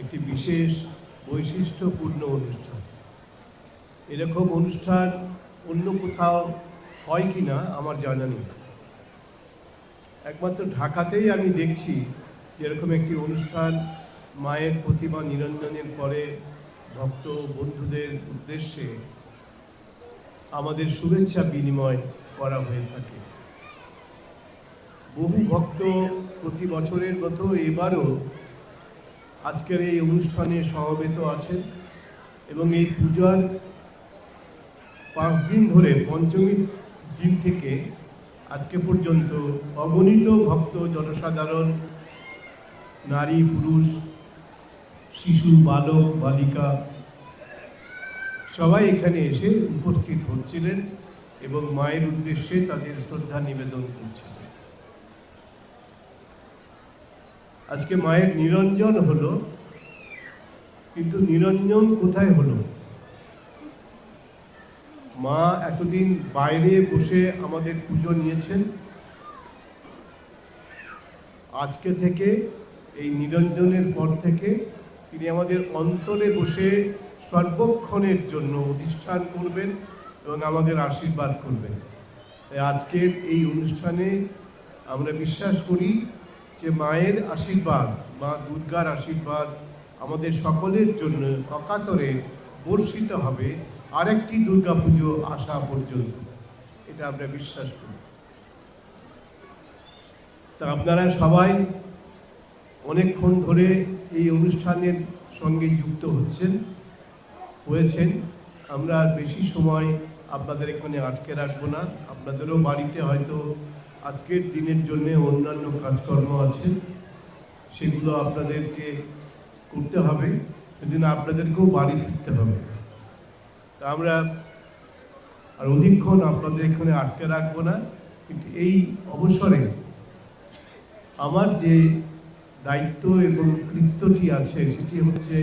একটি বিশেষ বৈশিষ্ট্যপূর্ণ অনুষ্ঠান। এরকম অনুষ্ঠান অন্য কোথাও হয় কি না আমার জানা নেই। একমাত্র ঢাকাতেই আমি দেখছি যে এরকম একটি অনুষ্ঠান মায়ের প্রতিমা নিরঞ্জনের পরে ভক্ত বন্ধুদের উদ্দেশ্যে আমাদের শুভেচ্ছা বিনিময় করা হয়ে থাকে। বহু ভক্ত প্রতি বছরের মতো এবারও আজকের এই অনুষ্ঠানে সমবেত আছেন এবং এই পূজার পাঁচ দিন ধরে পঞ্চমী দিন থেকে আজকে পর্যন্ত অগণিত ভক্ত, জনসাধারণ, নারী, পুরুষ, শিশু, বালক, বালিকা সবাই এখানে এসে উপস্থিত হচ্ছিলেন এবং মায়ের উদ্দেশ্যে তাদের শ্রদ্ধা নিবেদন করছিলেন। আজকে মায়ের নিরঞ্জন হলো, কিন্তু নিরঞ্জন কোথায় হলো? মা এতদিন বাইরে বসে আমাদের পুজো নিয়েছেন। আজকে থেকে এই নিরঞ্জনের পর থেকে তিনি আমাদের অন্তরে বসে সর্বক্ষণের জন্য অধিষ্ঠান করবেন এবং আমাদের আশীর্বাদ করবেন। আজকের এই অনুষ্ঠানে আমরা বিশ্বাস করি যে মায়ের আশীর্বাদ, মা দুর্গার আশীর্বাদ আমাদের সকলের জন্য অকাতরে বর্ষিত হবে। আরেকটি দুর্গা পুজো আসা পর্যন্ত। এটা আমরা বিশ্বাস করি। তা আপনারা সবাই অনেকক্ষণ ধরে এই অনুষ্ঠানের সঙ্গে যুক্ত হচ্ছেন, হয়েছেন। আমরা আর বেশি সময় আপনাদের এখানে আটকে রাখব না। আপনাদেরও বাড়িতে হয়তো আজকের দিনের জন্য অন্যান্য কাজকর্ম আছে, সেগুলো আপনাদেরকে করতে হবে। সেজন্য আপনাদেরকেও বাড়ি ফিরতে হবে। তা আমরা আর অধিকক্ষণ আপনাদের এখানে আটকে রাখব না। কিন্তু এই অবসরে আমার যে দায়িত্ব এবং কৃত্যটি আছে, সেটি হচ্ছে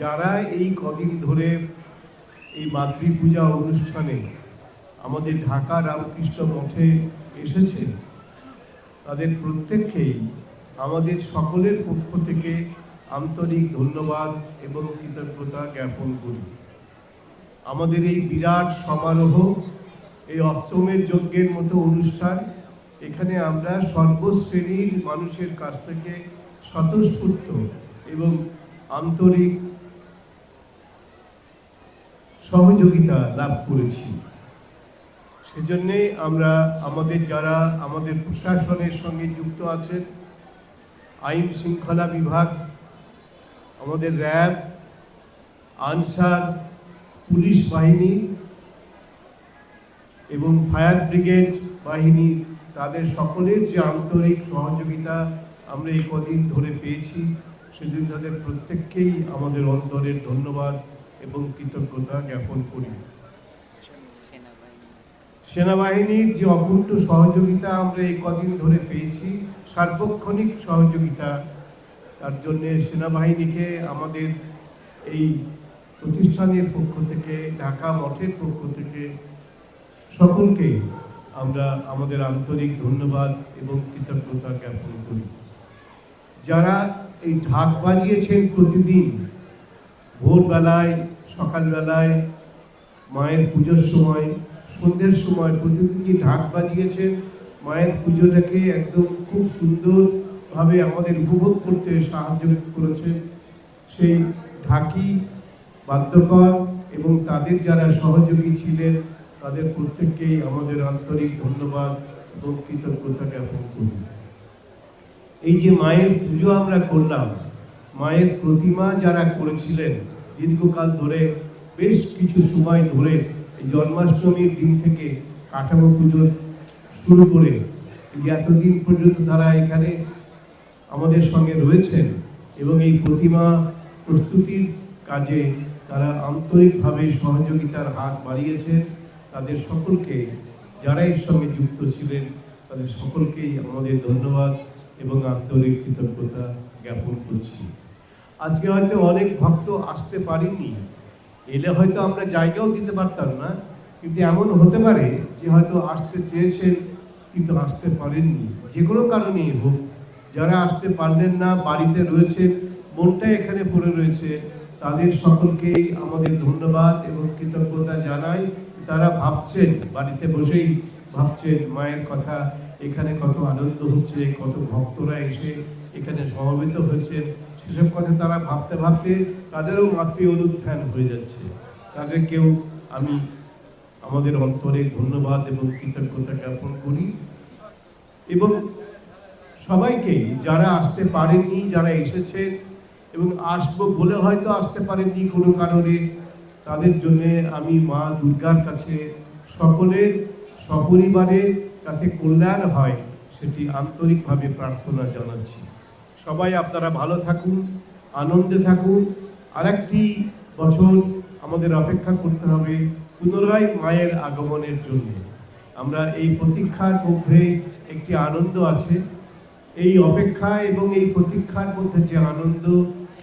যারা এই কদিন ধরে এই মাতৃপূজা অনুষ্ঠানে আমাদের ঢাকা রামকৃষ্ণ মঠে এসেছে। তাদের প্রত্যেককেই আমাদের সকলের পক্ষ থেকে আন্তরিক ধন্যবাদ এবং কৃতজ্ঞতা জ্ঞাপন করি। আমাদের এই বিরাট সমারোহ, এই অষ্টমের যজ্ঞের মতো অনুষ্ঠান, এখানে আমরা সর্বশ্রেণীর মানুষের কাছ থেকে স্বতঃস্ফূর্ত এবং আন্তরিক সহযোগিতা লাভ করেছি। সেজন্যে আমরা আমাদের যারা আমাদের প্রশাসনের সঙ্গে যুক্ত আছেন, আইন শৃঙ্খলা বিভাগ, আমাদের র্যাব, আনসার, পুলিশ বাহিনী এবং ফায়ার ব্রিগেড বাহিনী, তাদের সকলের যে আন্তরিক সহযোগিতা আমরা এই কদিন ধরে পেয়েছি, সেদিন তাদের প্রত্যেককেই আমাদের অন্তরের ধন্যবাদ এবং কৃতজ্ঞতা জ্ঞাপন করি। সেনাবাহিনীর যে অকুণ্ঠ সহযোগিতা আমরা এই কদিন ধরে পেয়েছি, সার্বক্ষণিক সহযোগিতা, তার জন্যে সেনাবাহিনীকে আমাদের এই প্রতিষ্ঠানের পক্ষ থেকে, ঢাকা মঠের পক্ষ থেকে সকলকে আমরা আমাদের আন্তরিক ধন্যবাদ এবং কৃতজ্ঞতা জ্ঞাপন করি। যারা এই ঢাক বাজিয়েছেন প্রতিদিন, ভোরবেলায়, সকালবেলায়, মায়ের পুজোর সময় সন্ধ্যের সময় প্রতিদিনই ঢাক বাজিয়েছেন মায়ের পুজোটাকে একদম খুব সুন্দরভাবে আমাদের উপভোগ করতে সাহায্য করেছে। সেই ঢাকি বাদ্যকর এবং তাদের যারা সহযোগী ছিলেন, তাদের প্রত্যেককেই আমাদের আন্তরিক ধন্যবাদ এবং কৃতজ্ঞতা জ্ঞাপন করি এই যে মায়ের পুজো আমরা করলাম, মায়ের প্রতিমা যারা করেছিলেন, দীর্ঘকাল ধরে, বেশ কিছু সময় ধরে জন্মাষ্টমীর দিন থেকে কাঠামো পুজো শুরু করে এতদিন পর্যন্ত তারা এখানে আমাদের সঙ্গে রয়েছেন এবং এই প্রতিমা প্রস্তুতির কাজে তারা আন্তরিকভাবে সহযোগিতার হাত বাড়িয়েছেন। তাদের সকলকে, যারা এর সঙ্গে যুক্ত ছিলেন, তাদের সকলকেই আমাদের ধন্যবাদ এবং আন্তরিক কৃতজ্ঞতা জ্ঞাপন করছি। আজকে হয়তো অনেক ভক্ত আসতে পারেননি এলে হয়তো আমরা জায়গাও দিতে পারতাম না, কিন্তু এমন হতে পারে যে হয়তো আসতে চেয়েছেন, কিন্তু আসতে পারেননি। যে কোনো কারণেই হোক, যারা আসতে পারলেন না, বাড়িতে রয়েছেন মনটা এখানে পড়ে রয়েছে, তাদের সকলকেই আমাদের ধন্যবাদ এবং কৃতজ্ঞতা জানাই। তারা ভাবছেন, বাড়িতে বসেই ভাবছেন, মায়ের কথা, এখানে কত আনন্দ হচ্ছে, কত ভক্তরা এসে এখানে সমবেত হয়েছে সেসব কথা তারা ভাবতে ভাবতে তাদেরও মাতৃ অনুত্থান হয়ে যাচ্ছে। তাদেরকেও আমি আমাদের অন্তরে ধন্যবাদ এবং কৃতজ্ঞতা জ্ঞাপন করি। এবং সবাইকেই যারা আসতে পারেননি, যারা এসেছে এবং আসব বলে হয়তো আসতে পারেননি কোনো কারণে, তাদের জন্য আমি মা দুর্গার কাছে সকলের সপরিবারে যাতে কল্যাণ হয়, সেটি আন্তরিকভাবে প্রার্থনা জানাচ্ছি। সবাই আপনারা ভালো থাকুন, আনন্দে থাকুন। আরেকটি বছর আমাদের অপেক্ষা করতে হবে পুনরায় মায়ের আগমনের জন্য। আমরা এই প্রতীক্ষার মধ্যে একটি আনন্দ আছে। এই অপেক্ষা এবং এই প্রতীক্ষার মধ্যে যে আনন্দ,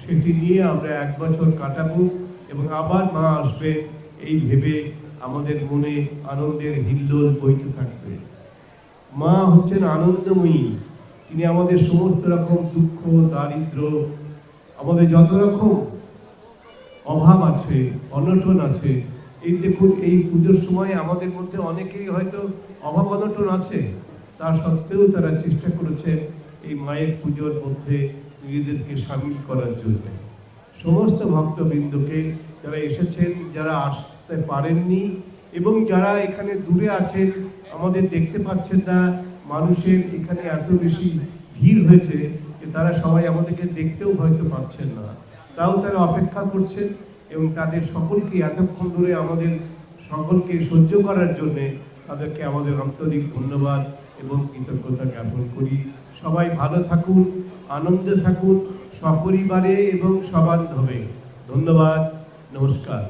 সেটি নিয়ে আমরা এক বছর কাটাবো এবং আবার মা আসবে। এই ভেবে আমাদের মনে আনন্দের হিল্লোল বইতে থাকবে। মা হচ্ছেন আনন্দময়ী। তিনি আমাদের সমস্ত রকম দুঃখ, দারিদ্র, আমাদের যত রকম অভাব আছে, অনটন আছে, এই দেখুন এই পুজোর সময় আমাদের মধ্যে অনেকেই হয়তো অভাব, অনটন আছে। তা সত্ত্বেও তারা চেষ্টা করেছেন এই মায়ের পুজোর মধ্যে নিজেদেরকে সামিল করার জন্য। সমস্ত ভক্তবৃন্দকে যারা এসেছেন, যারা আসতে পারেননি এবং যারা এখানে দূরে আছেন, আমাদের দেখতে পাচ্ছেন না মানুষের এখানে এত বেশি ভিড় হয়েছে যে তারা সবাই আমাদেরকে দেখতেও হয়তো পাচ্ছেন না। তাও তারা অপেক্ষা করছেন এবং তাদের সকলকে এতক্ষণ ধরে আমাদের সকলকে সহ্য করার জন্য তাদেরকে আমাদের আন্তরিক ধন্যবাদ এবং কৃতজ্ঞতা জ্ঞাপন করি। সবাই ভালো থাকুন, আনন্দে থাকুন, সপরিবারে এবং সবান্ধবে। ধন্যবাদ, নমস্কার।